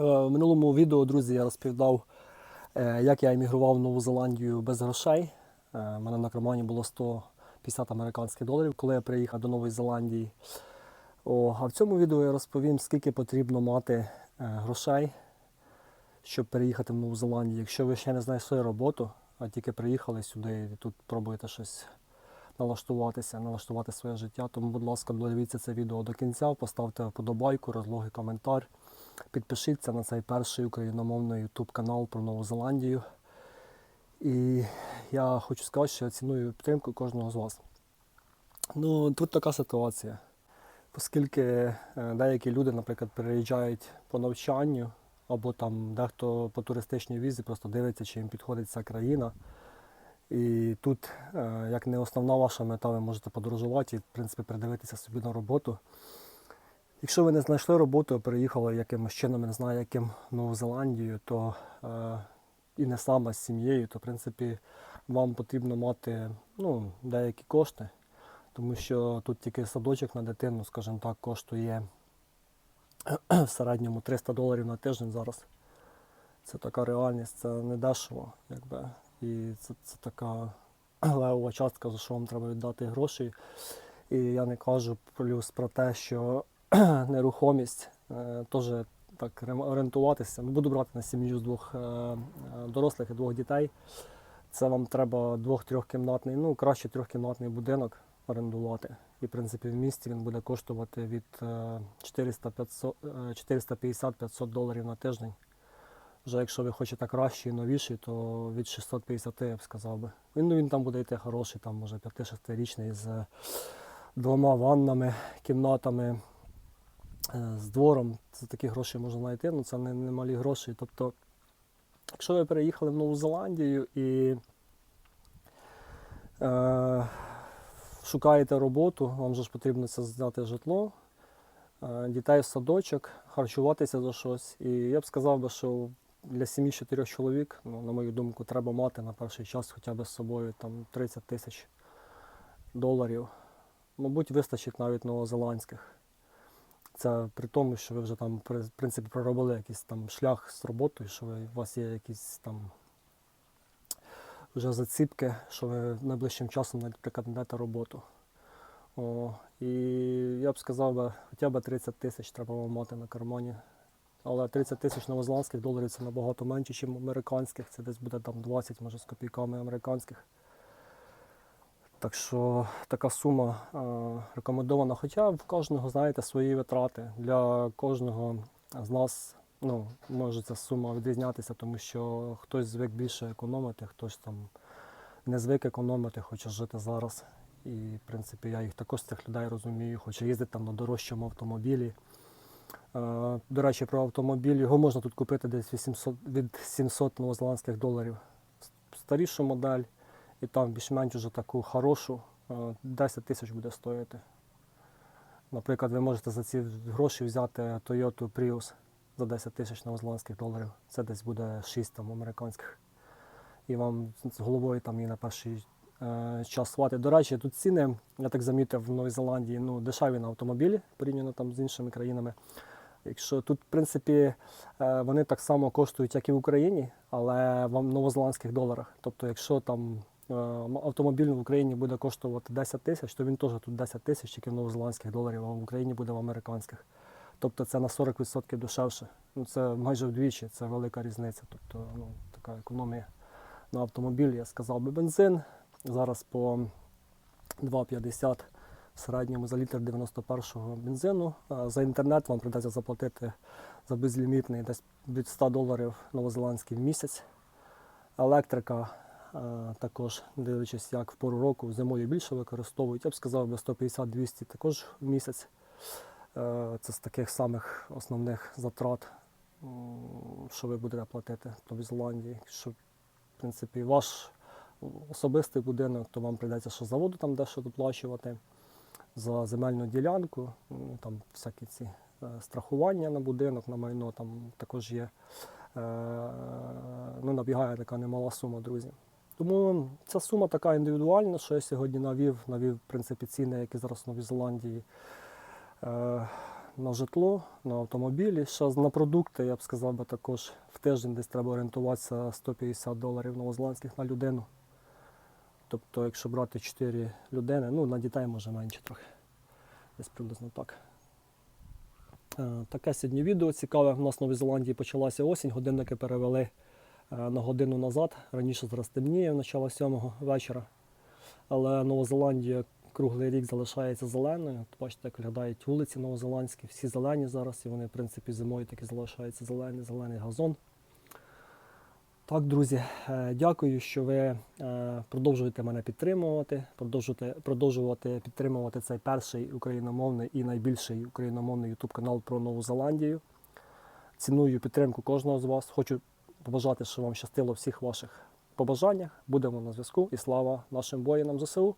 Е, В минулому відео, друзі, я розповідав, е, як я емігрував в Нову Зеландію без грошей. У мене на кармані було 150 американських доларів, коли я приїхав до Нової Зеландії. О, а в цьому відео я розповім, скільки потрібно мати е, грошей, щоб переїхати в Нову Зеландію. Якщо ви ще не знайшли роботу, а тільки приїхали сюди і тут пробуєте щось налаштуватися, налаштувати своє життя, тому, будь ласка, додивіться це відео до кінця, поставте вподобайку, розлогий коментар. Підпишіться на цей перший україномовний YouTube канал про Нову Зеландію. І я хочу сказати, що я ціную підтримку кожного з вас. Ну, тут така ситуація. Оскільки е, деякі люди, наприклад, переїжджають по навчанню, або там дехто по туристичній візі просто дивиться, чи їм підходить ця країна. І тут, е, як не основна ваша мета, ви можете подорожувати і, в принципі, придивитися собі на роботу. Якщо ви не знайшли роботу, переїхали якимось чином, не знаю, яким Нову Зеландію, то е, і не саме з сім'єю, то в принципі вам потрібно мати ну, деякі кошти, тому що тут тільки садочок на дитину, скажімо так, коштує в середньому 300 доларів на тиждень зараз. Це така реальність, це не дешево, якби. І це, це така левова частка, за що вам треба віддати гроші. І я не кажу плюс про те, що нерухомість е, теж так орієнтуватися. Ну, буду брати на сім'ю з двох е, е, дорослих і двох дітей. Це вам треба двох-трьохкімнатний, ну краще трьохкімнатний будинок орендувати. І в принципі в місті він буде коштувати від е, 400-500, е, 450-500 доларів на тиждень. Вже якщо ви хочете кращий і новіший, то від 650 я б сказав би. Він, ну, він там буде йти хороший, там може 5-6-річний з двома ваннами, кімнатами, з двором. Це такі гроші можна знайти, але це не, не малі гроші. Тобто, якщо ви переїхали в Нову Зеландію і е, шукаєте роботу, вам же ж потрібно це зняти житло, е, дітей в садочок, харчуватися за щось. І я б сказав би, що для сім'ї чотирьох чоловік, ну, на мою думку, треба мати на перший час хоча б з собою там, 30 тисяч доларів. Мабуть, вистачить навіть новозеландських. Це при тому, що ви вже там в принципі проробили якийсь там шлях з роботою, що ви, у вас є якісь там вже заціпки, що ви найближчим часом, наприклад, знайдете роботу. О, і я б сказав, хоча б 30 тисяч треба вам мати на кармані. Але 30 тисяч новозеландських доларів це набагато менше, ніж американських. Це десь буде там 20, може, з копійками американських. Так що така сума е, рекомендована. Хоча в кожного, знаєте, свої витрати. Для кожного з нас ну, може ця сума відрізнятися, тому що хтось звик більше економити, хтось там не звик економити, хоче жити зараз. І, в принципі, я їх також цих людей розумію, хоче їздити там на дорожчому автомобілі. Е, До речі, про автомобіль його можна тут купити десь 800, від 700 новозеландських доларів. Старішу модель, і там більш-менш вже таку хорошу, е, 10 тисяч буде стоїти. Наприклад, ви можете за ці гроші взяти Toyota Prius за 10 тисяч новозеландських доларів. Це десь буде 6 там американських. І вам з головою там її на перший е, час хватить. До речі, тут ціни, я так замітив, в Новій Зеландії ну, дешеві на автомобілі порівняно там з іншими країнами. Якщо тут, в принципі, е, вони так само коштують, як і в Україні, але в новозеландських доларах. Тобто, якщо там е, автомобіль в Україні буде коштувати 10 тисяч, то він теж тут 10 тисяч, тільки новозеландських доларів, а в Україні буде в американських. Тобто це на 40% дешевше. Ну, це майже вдвічі, це велика різниця. Тобто, ну, така економія на автомобіль, я сказав би бензин. Зараз по 2,50 в середньому за літр 91-го бензину. За інтернет вам придеться заплатити за безлімітний десь від 100 доларів новозеландський в місяць. Електрика е, також, дивлячись, як в пору року, зимою більше використовують. Я б сказав би 150-200 також в місяць. Е, Це з таких самих основних затрат, що ви будете платити в Новій Зеландії. Що, в принципі, ваш особистий будинок, то вам прийдеться ще за воду там дещо доплачувати, за земельну ділянку, ну, там всякі ці е, страхування на будинок, на майно там також є. Е, ну, набігає така немала сума, друзі. Тому ця сума така індивідуальна, що я сьогодні навів, навів в принципі, ціни, які зараз в Новій Зеландії. Е, на житло, на автомобілі. Ще на продукти, я б сказав би також в тиждень десь треба орієнтуватися 150 доларів новозеландських на людину. Тобто, якщо брати 4 людини, ну на дітей може менше трохи. Десь приблизно так. Е, Таке сьогодні відео цікаве. У нас в Новій Зеландії почалася осінь, годинники перевели на годину назад. Раніше зараз темніє, в начало сьомого вечора. Але Нова Зеландія круглий рік залишається зеленою. От Бачите, як виглядають вулиці новозеландські, всі зелені зараз, і вони, в принципі, зимою таки залишаються зелені, зелений газон. Так, друзі, е, дякую, що ви е, продовжуєте мене підтримувати, продовжуєте, продовжувати підтримувати цей перший україномовний і найбільший україномовний YouTube канал про Нову Зеландію. Ціную підтримку кожного з вас. Хочу побажати, що вам щастило всіх ваших побажаннях. Будемо на зв'язку і слава нашим воїнам ЗСУ.